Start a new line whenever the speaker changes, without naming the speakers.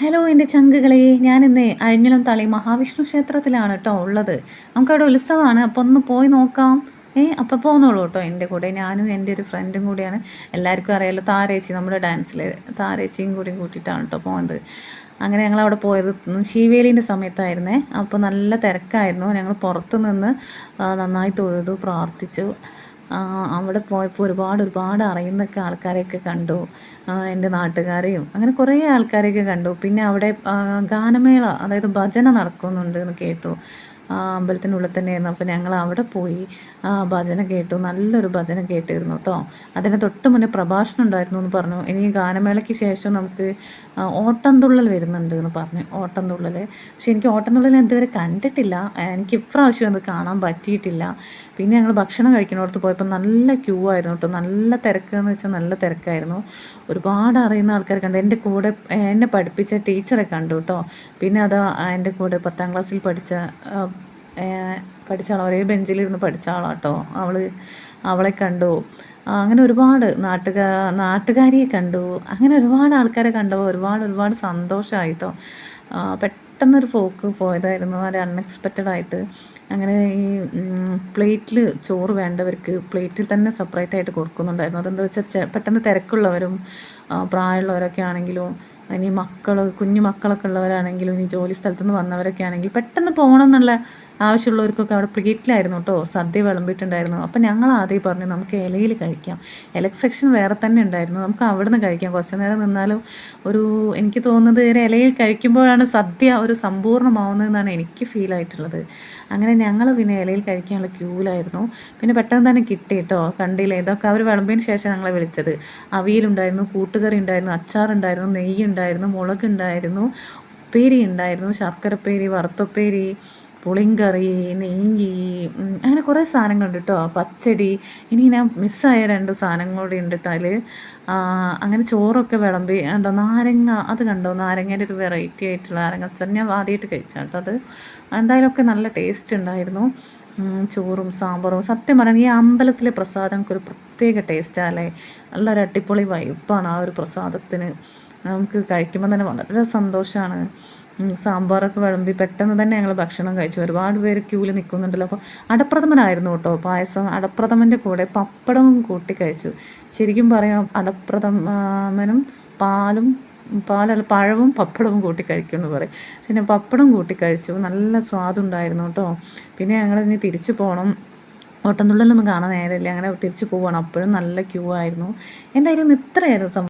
Hello എന്റെ ചങ്കുകളെ. ഇന്ന് അഴിഞ്ഞിളം തളി മഹാവിഷ്ണു ക്ഷേത്രത്തിലാണ് കേട്ടോ ഉള്ളത്. നമുക്കവിടെ ഉത്സവമാണ്. അപ്പോൾ ഒന്ന് പോയി നോക്കാം. ഏ അപ്പോൾ പോകുന്നുള്ളൂ കേട്ടോ എന്റെ കൂടെ ഞാനും എന്റെ ഒരു ഫ്രണ്ടും കൂടിയാണ്. എല്ലാവർക്കും അറിയാലോ താരേച്ചി നമ്മുടെ ഡാൻസിലെ താരേച്ചിയും കൂടി കൂട്ടിയിട്ടാണ് കേട്ടോ പോകുന്നത് അങ്ങനെ ഞങ്ങൾ അവിടെ പോയത് ശിവേലിന്റെ സമയത്തായിരുന്നേ. അപ്പോൾ നല്ല തിരക്കായിരുന്നു. ഞങ്ങൾ പുറത്ത് നിന്ന് നന്നായി തൊഴുതു പ്രാർത്ഥിച്ചു. അവിടെ പോയപ്പോൾ ഒരുപാട് ഒരുപാട് അറിയുന്നൊക്കെ ആൾക്കാരെയൊക്കെ കണ്ടു. എന്റെ നാട്ടുകാരെയും അങ്ങനെ കുറേ ആൾക്കാരെയൊക്കെ കണ്ടു. പിന്നെ അവിടെ ഗാനമേള അതായത് ഭജന നടക്കുന്നുണ്ട് എന്ന് കേട്ടു. അമ്പലത്തിനുള്ളിൽ തന്നെയായിരുന്നു. അപ്പോൾ ഞങ്ങൾ അവിടെ പോയി ഭജന കേട്ടു. നല്ലൊരു ഭജന കേട്ടിരുന്നു കേട്ടോ അതിന് തൊട്ട് മുന്നേ പ്രഭാഷണം ഉണ്ടായിരുന്നു എന്ന് പറഞ്ഞു. ഇനി ഗാനമേളയ്ക്ക് ശേഷം നമുക്ക് ഓട്ടംതുള്ളൽ വരുന്നുണ്ട് എന്ന് പറഞ്ഞു. ഓട്ടംതുള്ളൽ. പക്ഷെ എനിക്ക് ഓട്ടംതുള്ളൽ ഇതുവരെ കണ്ടിട്ടില്ല. എനിക്ക് ഇപ്രാവശ്യം അത് കാണാൻ പറ്റിയിട്ടില്ല. പിന്നെ ഞങ്ങൾ ഭക്ഷണം കഴിക്കണോടത്ത് പോയപ്പോൾ നല്ല ക്യൂ ആയിരുന്നു കേട്ടോ. നല്ല തിരക്ക് എന്ന് വെച്ചാൽ നല്ല തിരക്കായിരുന്നു. ഒരുപാട് അറിയുന്ന ആൾക്കാർ കണ്ടു. എന്റെ കൂടെ എന്നെ പഠിപ്പിച്ച ടീച്ചറെ കണ്ടു കേട്ടോ. പിന്നെ അത് എന്റെ കൂടെ പത്താം ക്ലാസ്സിൽ പഠിച്ച പഠിച്ച ആൾ ഒരേ ബെഞ്ചിലിരുന്ന് പഠിച്ച ആളാട്ടോ അവൾ അവളെ കണ്ടു. അങ്ങനെ ഒരുപാട് നാട്ടുകാ നാട്ടുകാരിയെ കണ്ടു. അങ്ങനെ ഒരുപാട് ആൾക്കാരെ കണ്ടപ്പോൾ ഒരുപാട് ഒരുപാട് സന്തോഷമായിട്ടോ പെട്ടെന്നൊരു പോക്ക് പോയതായിരുന്നു. അത് അൺഎക്സ്പെക്റ്റഡ് ആയിട്ട് അങ്ങനെ ഈ പ്ലേറ്റിൽ ചോറ് വേണ്ടവർക്ക് പ്ലേറ്റിൽ തന്നെ സെപ്പറേറ്റ് ആയിട്ട് കൊടുക്കുന്നുണ്ടായിരുന്നു. അതെന്താ വെച്ചാൽ പെട്ടെന്ന് തിരക്കുള്ളവരും പ്രായമുള്ളവരൊക്കെ ആണെങ്കിലും ഇനി മക്കൾ കുഞ്ഞു മക്കളൊക്കെ ഉള്ളവരാണെങ്കിലും ഇനി ജോലി സ്ഥലത്തുനിന്ന് വന്നവരൊക്കെ ആണെങ്കിൽ പെട്ടെന്ന് പോകണം എന്നുള്ള ആവശ്യമുള്ളവർക്കൊക്കെ അവിടെ പ്ലേറ്റിലായിരുന്നു കേട്ടോ സദ്യ വിളമ്പിയിട്ടുണ്ടായിരുന്നു. അപ്പം ഞങ്ങൾ ആദ്യം പറഞ്ഞു നമുക്ക് ഇലയിൽ കഴിക്കാം. ഇല സെക്ഷൻ വേറെ തന്നെ ഉണ്ടായിരുന്നു. നമുക്ക് അവിടെ നിന്ന് കഴിക്കാം. കുറച്ച് നേരം നിന്നാലും ഒരു എനിക്ക് തോന്നുന്നത് ഒരു ഇലയിൽ കഴിക്കുമ്പോഴാണ് സദ്യ ഒരു സമ്പൂർണമാവുന്നതെന്നാണ് എനിക്ക് ഫീൽ ആയിട്ടുള്ളത്. അങ്ങനെ ഞങ്ങൾ പിന്നെ ഇലയിൽ കഴിക്കാനുള്ള ക്യൂലായിരുന്നു പിന്നെ പെട്ടെന്ന് തന്നെ കിട്ടി കേട്ടോ കണ്ടില്ല? ഇതൊക്കെ അവർ വിളമ്പിന് ശേഷം ഞങ്ങളെ വിളിച്ചത്. അവിയലുണ്ടായിരുന്നു കൂട്ടുകറി ഉണ്ടായിരുന്നു അച്ചാറുണ്ടായിരുന്നു നെയ്യുണ്ടായിരുന്നു മുളകുണ്ടായിരുന്നു ഉപ്പേരി ഉണ്ടായിരുന്നു ശർക്കരപ്പേരി വറുത്തപ്പേരി പുളിങ്കറി നെയ്യ് അങ്ങനെ കുറേ സാധനങ്ങളുണ്ട് കേട്ടോ. പച്ചടി ഇനി ഞാൻ മിസ്സായ രണ്ട് സാധനം കൂടി ഉണ്ട് കേട്ടോ അതിൽ അങ്ങനെ ചോറൊക്കെ വിളമ്പി കണ്ടോ നാരങ്ങ അത് കണ്ടോ നാരങ്ങേന്റെ ഒരു വെറൈറ്റി ആയിട്ടുള്ള നാരങ്ങ അച്ചാർ ഞാൻ ആദ്യമായിട്ട് കഴിച്ചാൽ കേട്ടോ അത്. എന്തായാലും ഒക്കെ നല്ല ടേസ്റ്റ് ഉണ്ടായിരുന്നു. ചോറും സാമ്പാറും. സത്യം പറഞ്ഞാൽ ഈ അമ്പലത്തിലെ പ്രസാദങ്ങൾക്ക് ഒരു പ്രത്യേക ടേസ്റ്റാണ് ടേസ്റ്റാല്ലേ നല്ലൊരു അടിപൊളി വൈബാണ് ആ ഒരു പ്രസാദത്തിന്. നമുക്ക് കഴിക്കുമ്പോൾ തന്നെ വളരെ സന്തോഷമാണ് സാമ്പാറൊക്കെ വിളമ്പി പെട്ടെന്ന് തന്നെ ഞങ്ങൾ ഭക്ഷണം കഴിച്ചു. ഒരുപാട് പേര് ക്യൂവിൽ നിൽക്കുന്നുണ്ടല്ലോ അപ്പോൾ അടപ്രഥമനായിരുന്നു കേട്ടോ പായസം. അടപ്രഥമന്റെ കൂടെ പപ്പടവും കൂട്ടി കഴിച്ചു. ശരിക്കും പറയാം അടപ്രഥമനും പാലും പാലല്ല പഴവും പപ്പടവും കൂട്ടി കഴിക്കുമെന്ന് പറയും. പിന്നെ പപ്പടം കൂട്ടി കഴിച്ചു. നല്ല സ്വാദുണ്ടായിരുന്നു കേട്ടോ. പിന്നെ ഞങ്ങൾ ഇനി തിരിച്ചു പോകണം ഓട്ടംതുള്ളലൊന്നും കാണാൻ നേരമില്ല. അങ്ങനെ തിരിച്ചു പോവുകയാണ് അപ്പോഴും നല്ല ക്യൂ ആയിരുന്നു. എന്തായാലും ഇത്രയായിരുന്നു